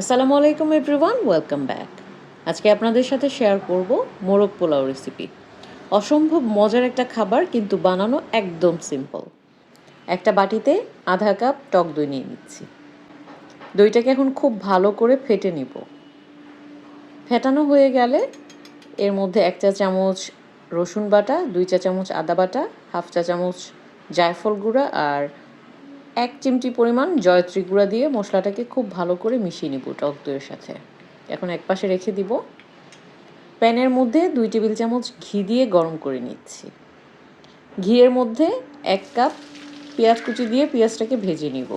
আসসালামু আলাইকুম everyone welcome back আজকে আপনাদের সাথে শেয়ার করব মোরগ পোলাও রেসিপি অসম্ভব মজার একটা খাবার, কিন্তু বানানো একদম সিম্পল একটা বাটিতে আধা কাপ টক দই নিয়ে নিচ্ছি। দইটাকে এখন খুব ভালো করে ফেটে নিব। ফেটানো হয়ে গেলে এর মধ্যে এক চা চামচ রসুন বাটা, দুই চা চামচ আদা বাটা, হাফ চা চামচ জায়ফল গুঁড়া আর এক চিমটি পরিমাণ জয়ত্রী গুঁড়া দিয়ে মশলাটাকে খুব ভালো করে মিশিয়ে নিব টক দইয়ের সাথে। এখন এক পাশে রেখে দিব। প্যানের মধ্যে দুই টেবিল চামচ ঘি দিয়ে গরম করে নিচ্ছি। ঘিয়ের মধ্যে এক কাপ পেঁয়াজ কুচি দিয়ে পেঁয়াজটাকে ভেজে নিব।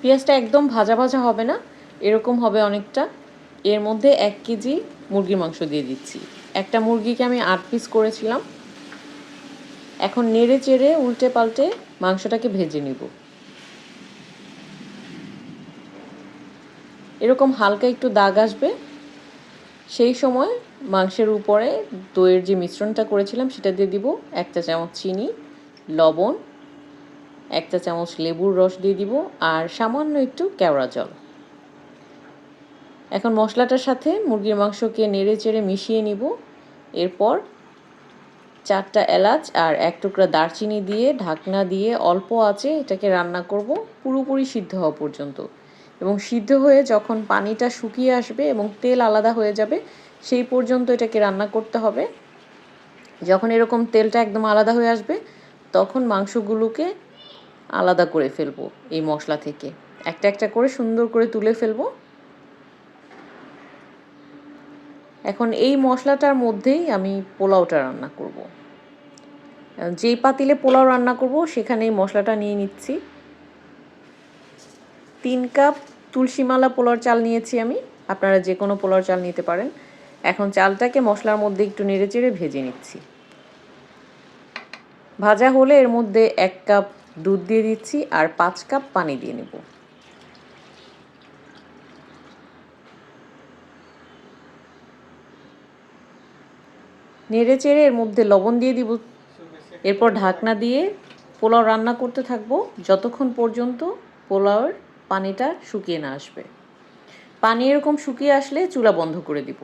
পেঁয়াজটা একদম ভাজা ভাজা হবে না, এরকম হবে অনেকটা। এর মধ্যে এক কেজি মুরগির মাংস দিয়ে দিচ্ছি। একটা মুরগিকে আমি আট পিস করেছিলাম। এখন নেড়ে চেড়ে উল্টে পাল্টে মাংসটাকে ভেজে নিব। এরকম হালকা একটু দাগ আসবে, সেই সময় মাংসের উপরে দইয়ের যে মিশ্রণটা করেছিলাম সেটা দিয়ে দিব একটা চামচ চিনি, লবণ একটা চামচ লেবুর রস দিয়ে দিব, আর সামান্য একটু কেওড়া জল। এখন মশলাটার সাথে মুরগির মাংসকে নেড়ে চেড়ে মিশিয়ে নিব। এরপর চারটা এলাচ আর এক টুকরা দারচিনি দিয়ে ঢাকনা দিয়ে অল্প আছে এটাকে রান্না করব। পুরোপুরি সিদ্ধ হওয়া পর্যন্ত। এবং সিদ্ধ হয়ে যখন পানিটা শুকিয়ে আসবে এবং তেল আলাদা হয়ে যাবে, সেই পর্যন্ত এটাকে রান্না করতে হবে। যখন এরকম তেলটা একদম আলাদা হয়ে আসবে, তখন মাংসগুলোকে আলাদা করে ফেলব এই মশলা থেকে। একটা একটা করে সুন্দর করে তুলে ফেলব। এখন এই মশলাটার মধ্যেই আমি পোলাওটা রান্না করব। যেই পাতিলে পোলাও রান্না করব সেখানে এই মশলাটা নিয়ে নিচ্ছি। তিন কাপ তুলসীমালা পোলার চাল নিয়েছি আমি। আপনারা যে কোনো পোলার চাল নিতে পারেন। এখন চালটাকে মশলার মধ্যে একটু নেড়ে চেড়ে ভেজে নিচ্ছি। ভাজা হলে এর মধ্যে এক কাপ দুধ দিয়ে দিচ্ছি আর পাঁচ কাপ পানি দিয়ে নেব। নেড়ে চেড়ে এর মধ্যে লবণ দিয়ে দিব। এরপর ঢাকনা দিয়ে পোলাও রান্না করতে থাকব। যতক্ষণ পর্যন্ত পোলাওয়ের পানিটা শুকিয়ে না আসবে। পানি এরকম শুকিয়ে আসলে চুলা বন্ধ করে দিব।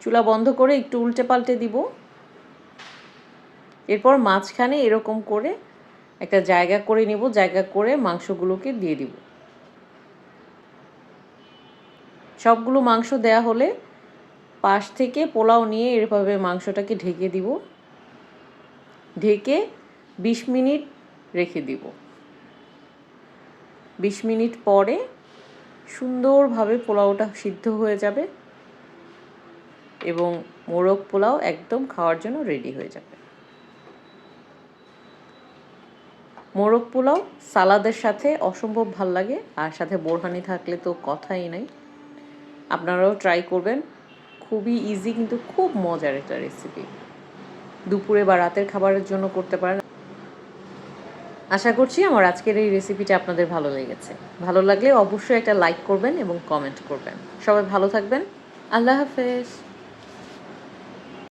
চুলা বন্ধ করে একটু উল্টে পাল্টে দিব। এরপর মাঝখানে এরকম করে একটা জায়গা করে নিব, জায়গা করে মাংসগুলোকে দিয়ে দিব। সবগুলো মাংস দেয়া হলে পাশ থেকে পোলাও নিয়ে এভাবে মাংসটাকে ঢেকে দিব। ঢেকে বিশ মিনিট রেখে দিব। বিশ মিনিট পরে সুন্দরভাবে পোলাওটা সিদ্ধ হয়ে যাবে এবং মোরগ পোলাও একদম খাওয়ার জন্য রেডি হয়ে যাবে। মোরগ পোলাও সালাদের সাথে অসম্ভব ভালো লাগে, আর সাথে বোরহানি থাকলে তো কথাই নাই। আপনারাও ট্রাই করবেন। খুবই ইজি কিন্তু খুব মজার একটা রেসিপি দুপুরে বা রাতের খাবারের জন্য করতে পারেন। আশা করছি আমার আজকের এই রেসিপিটা আপনাদের ভালো লেগেছে। ভালো লাগলে অবশ্যই একটা লাইক করবেন এবং কমেন্ট করবেন। সবাই ভালো থাকবেন। আল্লাহ হাফেজ।